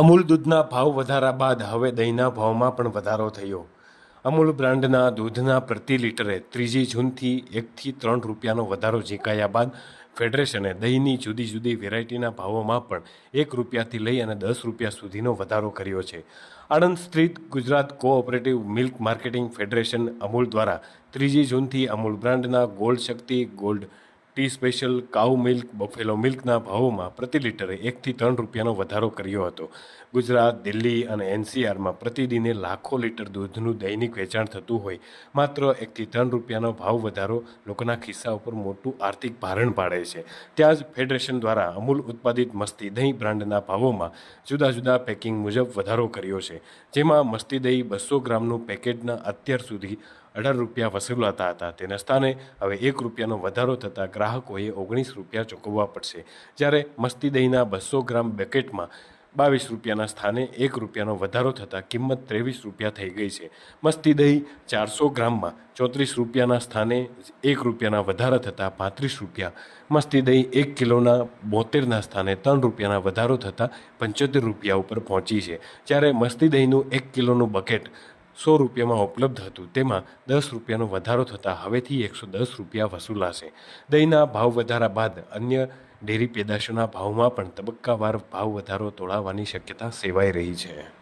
અમૂલ દૂધના ભાવ વધારા બાદ હવે દહીંના ભાવમાં પણ વધારો થયો. અમૂલ બ્રાન્ડના દૂધના પ્રતિ લીટરે ત્રીજી જૂનથી એકથી ત્રણ રૂપિયાનો વધારો ઝીંકાયા બાદ ફેડરેશને દહીંની જુદી જુદી વેરાયટીના ભાવોમાં પણ એક રૂપિયાથી લઈ અને દસ રૂપિયા સુધીનો વધારો કર્યો છે. આણંદ સ્થિત Gujarat co-operative milk marketing federation Amul દ્વારા ત્રીજી જૂનથી અમૂલ બ્રાન્ડના gold Shakti gold T special cow milk, buffalo મિલ્કના ભાવોમાં પ્રતિ લીટરે એકથી ત્રણ રૂપિયાનો વધારો કર્યો હતો. ગુજરાત, દિલ્હી અને એનસીઆરમાં પ્રતિદિને લાખો લીટર દૂધનું દૈનિક વેચાણ થતું હોય. માત્ર એકથી ત્રણ રૂપિયાનો ભાવ વધારો લોકોના ખિસ્સા ઉપર મોટું આર્થિક ભારણ પાડે છે. ત્યાં જ ફેડરેશન દ્વારા અમૂલ ઉત્પાદિત મસ્તી દહીં બ્રાન્ડના ભાવોમાં જુદા જુદા પેકિંગ મુજબ વધારો કર્યો છે. જેમાં મસ્તી દહીં બસો ગ્રામનું પેકેટના અત્યાર સુધી અઢાર રૂપિયા વસૂલાતા હતા. તેના સ્થાને હવે એક રૂપિયાનો વધારો થતાં ગ્રાહકોએ ઓગણીસ રૂપિયા ચૂકવવા પડશે. જ્યારે મસ્તી દહીંના બસો ગ્રામ બેકેટમાં બાવીસ રૂપિયાના સ્થાને એક રૂપિયાનો વધારો થતાં કિંમત ત્રેવીસ રૂપિયા થઈ ગઈ છે. મસ્તી દહીં ચારસો ગ્રામમાં ચોત્રીસ રૂપિયાના સ્થાને એક રૂપિયાના વધારા થતાં પાંત્રીસ રૂપિયા. મસ્તી દહીં એક કિલોના બોતેરના સ્થાને ત્રણ રૂપિયાના વધારો થતાં પંચોતેર રૂપિયા ઉપર પહોંચી છે. જ્યારે મસ્તી દહીંનું એક કિલોનું બકેટ સો રૂપિયામાં ઉપલબ્ધ હતું. તેમાં દસ રૂપિયાનો વધારો થતાં હવેથી એકસો દસ રૂપિયા વસૂલાશે. દહીંના ભાવ વધારા બાદ અન્ય ડેરી પેદાશોના ભાવમાં પણ તબક્કાવાર ભાવ વધારો તોળાવવાની શક્યતા સેવાઈ રહી છે.